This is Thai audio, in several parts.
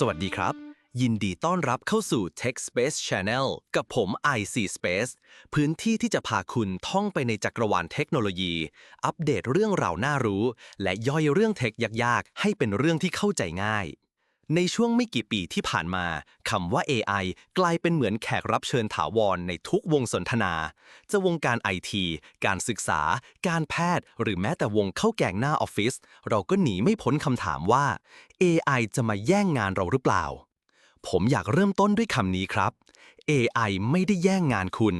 สวัสดีครับ ยินดีต้อนรับเข้าสู่ Tech Space Channel กับผม IC Space พื้นที่ที่จะพาคุณท่องไปในจักรวาลเทคโนโลยี อัปเดตเรื่องราวน่ารู้ และย่อยเรื่องเทคยากๆ ให้เป็นเรื่องที่เข้าใจง่าย ในช่วงไม่กี่ปีที่ผ่านมาคำว่า AI กลายเป็นเหมือนแขกรับเชิญถาวรในทุกวงสนทนา จะวงการไอทีการศึกษา การแพทย์ หรือแม้แต่วงเข้าแกงหน้าออฟฟิศเราก็หนีไม่พ้นคำถามว่า AI จะมาแย่งงานเราหรือเปล่า ผมอยากเริ่มต้นด้วยคำนี้ครับ AI ไม่ได้แย่งงานคุณ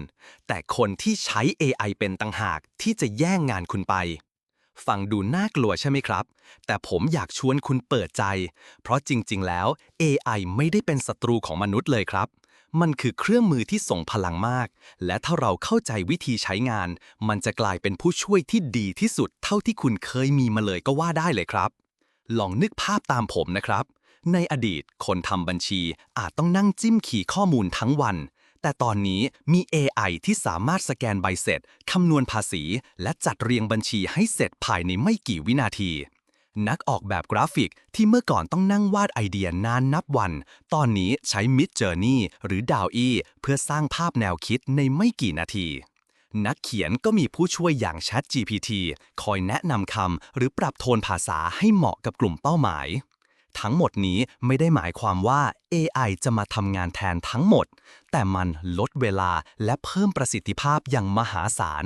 แต่คนที่ใช้ AI เป็นต่างหากที่จะแย่งงานคุณไป ฟังดูน่ากลัวใช่ไหมครับ แต่ผมอยากชวนคุณเปิดใจ เพราะจริง ๆ แล้ว AI ไม่ได้เป็นศัตรูของมนุษย์เลยครับ มันคือเครื่องมือที่ส่งพลังมาก และถ้าเราเข้าใจวิธีใช้งาน มันจะกลายเป็นผู้ช่วยที่ดีที่สุดเท่าที่คุณเคยมีมาเลยก็ว่าได้เลยครับ ลองนึกภาพตามผมนะครับ ในอดีตคนทำบัญชีอาจต้องนั่งจิ้มขี่ข้อมูลทั้งวัน แต่ตอนนี้มี AI ที่สามารถสแกนใบเสร็จ คำนวณภาษี และจัดเรียงบัญชีให้เสร็จภายในไม่กี่วินาที นักออกแบบกราฟิกที่เมื่อก่อนต้องนั่งวาดไอเดียนานนับวัน ตอนนี้ใช้ Mid Journey หรือ DALL-E เพื่อสร้างภาพแนวคิดในไม่กี่นาที นักเขียนก็มีผู้ช่วยอย่าง ChatGPT คอยแนะนำคำหรือปรับโทนภาษาให้เหมาะกับกลุ่มเป้าหมาย ทั้งหมดนี้ไม่ได้หมายความว่า AI จะมาทำงานแทนทั้งหมด แต่มันลดเวลาและเพิ่มประสิทธิภาพอย่างมหาศาล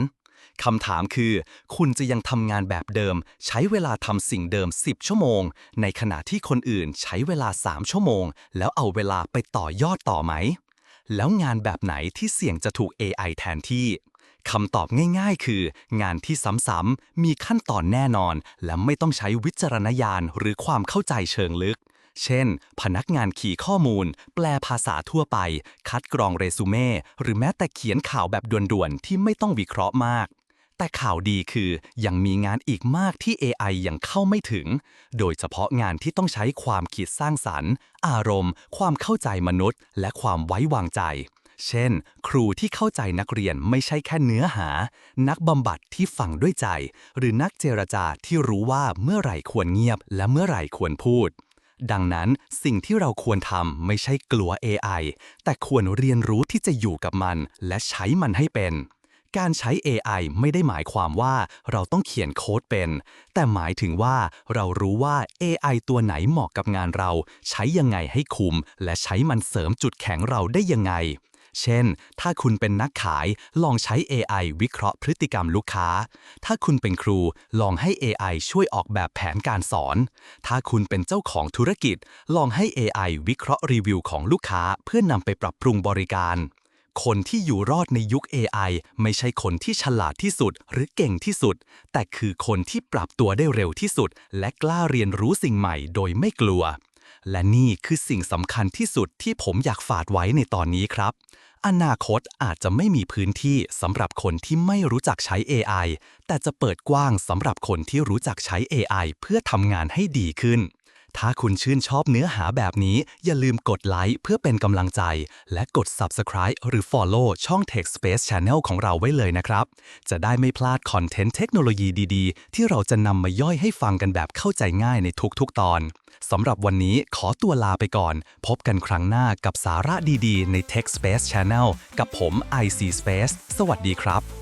คำถามคือ คุณจะยังทำงานแบบเดิม ใช้เวลาทำสิ่งเดิม 10 ชั่วโมง ในขณะที่คนอื่นใช้เวลา 3 ชั่วโมง แล้วเอาเวลาไปต่อยอดต่อไหม แล้วงานแบบไหนที่เสี่ยงจะถูก AI แทนที่ คำตอบง่ายๆ คือ งานที่ซ้ำๆมีขั้นตอนแน่นอน และไม่ต้องใช้วิจารณญาณหรือความเข้าใจเชิงลึก เช่น พนักงานขี่ข้อมูล แปลภาษาทั่วไป คัดกรองเรซูเม่หรือแม้แต่เขียนข่าวแบบด่วนๆ ที่ไม่ต้องวิเคราะห์มาก แต่ข่าวดีคือยังมีงานอีกมากที่ AI ยังเข้าไม่ถึง โดยเฉพาะงานที่ต้องใช้ความคิดสร้างสรรค์ อารมณ์ ความเข้าใจมนุษย์ และความไว้วางใจ เช่น ครูที่เข้าใจนักเรียนไม่ใช่แค่เนื้อหา นักบำบัดที่ฟังด้วยใจ หรือนักเจรจาที่รู้ว่าเมื่อไหร่ควรเงียบ และเมื่อไหร่ควรพูด ดังนั้นสิ่งที่เราควรทำไม่ใช่กลัว AI แต่ควรเรียนรู้ที่จะอยู่กับมัน และใช้มันให้เป็นการใช้ AI ไม่ได้หมายความว่าเราต้องเขียนโค้ดเป็น แต่หมายถึงว่าเรารู้ว่า AI ตัวไหนเหมาะกับงานเรา ใช้ยังไงให้คุ้มและใช้มันเสริมจุดแข็งเราได้ยังไง เช่น ถ้าคุณเป็นนักขายลองใช้ AI วิเคราะห์พฤติกรรมลูกค้า ถ้าคุณเป็นครูลองให้ AI ช่วยออกแบบแผนการสอน ถ้าคุณเป็นเจ้าของธุรกิจ ลองให้ AI วิเคราะห์รีวิวของลูกค้าเพื่อนำไปปรับปรุงบริการ คนที่อยู่รอดในยุค AI ไม่ใช่คนที่ฉลาดที่สุด หรือเก่งที่สุด แต่คือคนที่ปรับตัวได้เร็วที่สุด และกล้าเรียนรู้สิ่งใหม่โดยไม่กลัว และนี่คือสิ่งสำคัญที่สุดที่ผมอยากฝากไว้ในตอนนี้ครับ อนาคตอาจจะไม่มีพื้นที่สำหรับคนที่ไม่รู้จักใช้ AI แต่จะเปิดกว้างสำหรับคนที่รู้จักใช้ AI เพื่อทำงานให้ดีขึ้น ถ้าคุณชื่นชอบเนื้อหาแบบนี้ อย่าลืมกดไลค์เพื่อเป็นกำลังใจ และกด Subscribe หรือ Follow ช่อง Tech Space Channel ของเราไว้เลยนะครับ จะได้ไม่พลาดคอนเทนต์เทคโนโลยีดีๆ ที่เราจะนำมาย่อยให้ฟังกันแบบเข้าใจง่ายในทุกๆ ตอนสำหรับวันนี้ขอตัวลาไปก่อน พบกันครั้งหน้ากับสาระดีๆ ใน Tech Space Channel กับผม IC Space สวัสดีครับ